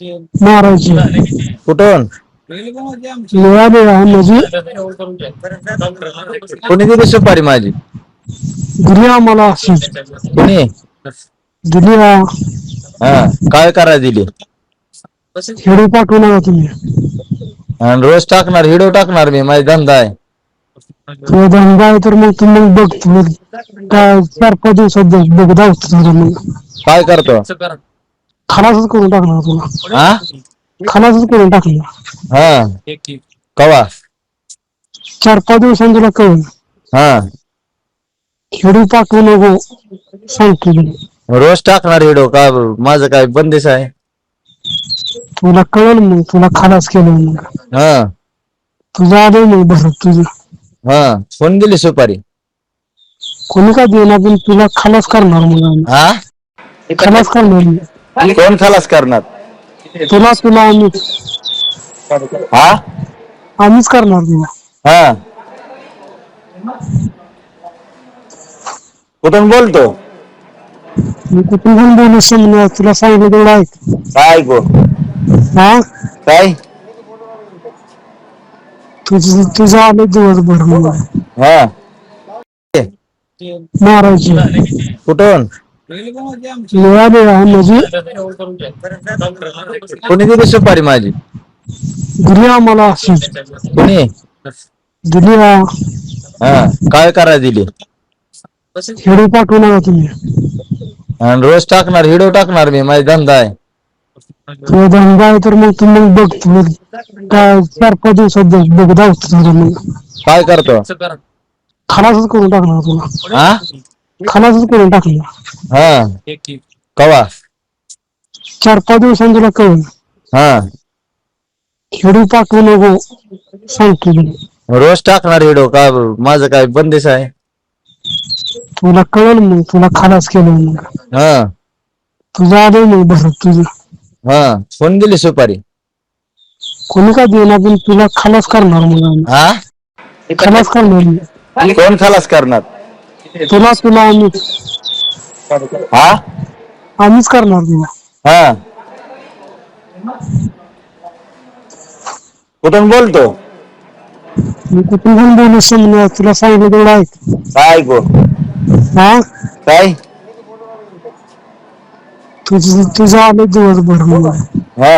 मारायची कुठून? मिळाली आहे म्हणजे कोणी दिली सुपारी माझी? दिली आम्हाला कोणी? दिली आ- हा काय करायला दिली? खेडू पाठवू तुम्ही. आणि रोज टाकणार हिडो टाकणार मी माझा धंदा आहे. तो धंदा आहे तर मग तू मग बघ काय चार पाच दिवसात बघ बघ धावतो तुझं मग काय करतो? खलासच करून टाकणार तुला. हा? खलासच करून टाकणार हा. कवा? चार पाच दिवसांनी तुला कळलं. हा. खेडू पाठवू नको. सांगतो रोज टाकणार हिडो का? माझं काय बंदिश आहे? तुला कळलं मग तुला खलास केलं मग. हा. तुझं आलं मग भरत तुझं. हा. कोण दिली सुपारी. कोणी काय देणार पण तुला खलास करणार मग आम्ही. हा? खलास करणार. कोण खलास करणार? तुला तुला आम्ही हा? आम्हीच करणार तुला. हा. कुठून बोलतो? मी कुठून पण बोलू समजा तुला सांगितलं तेवढं ऐक. काय ऐकू? हा? काय? तुझं तुझं आलं दिवसभर मग हा. मारायची. कुठून? कोणी दिली सुपारी माझी? दिली आम्हाला कोणी? दिली हा काय करायला दिली? खेडू पाठवू नका तुम्ही. आणि रोज टाकणार हिडो टाकणार मी माझा धंदा आहे. तो धंदा आहे तर मग तू मग बघ तू मग काय चार पाच दिवसात बघ बघ धावतो तुझं मग. काय करतो? खलासच करून टाकणार तुला. हा? खलासच करून टाकणार. हा. कवा? चार पाच दिवसांनी तुला कळलं. हा. खेडू पाठवू नको. सांगतो तुला. रोज टाकणार हिडो का माझं काय बंदिश आहे? तुला कळलं मग. तुला खलास केलं मग. हा. तुझं आलं मग भरत तुझं. हा. कोण दिली सुपारी. कोणी काय देणार पण तुला खलास करणार मग आम्ही. हा? खलास करणार मग. कोण खलास करणार? तुला तुला आम्ही. हा? आम्हीच करणार तुला हा. कुठून बोलतो? मी कुठून पण बोलू समजा तुला सांगितलं तेवढं ऐक. काय ऐकू? हा? काय? तुझं तुझं आलं दिवसभर मग हा.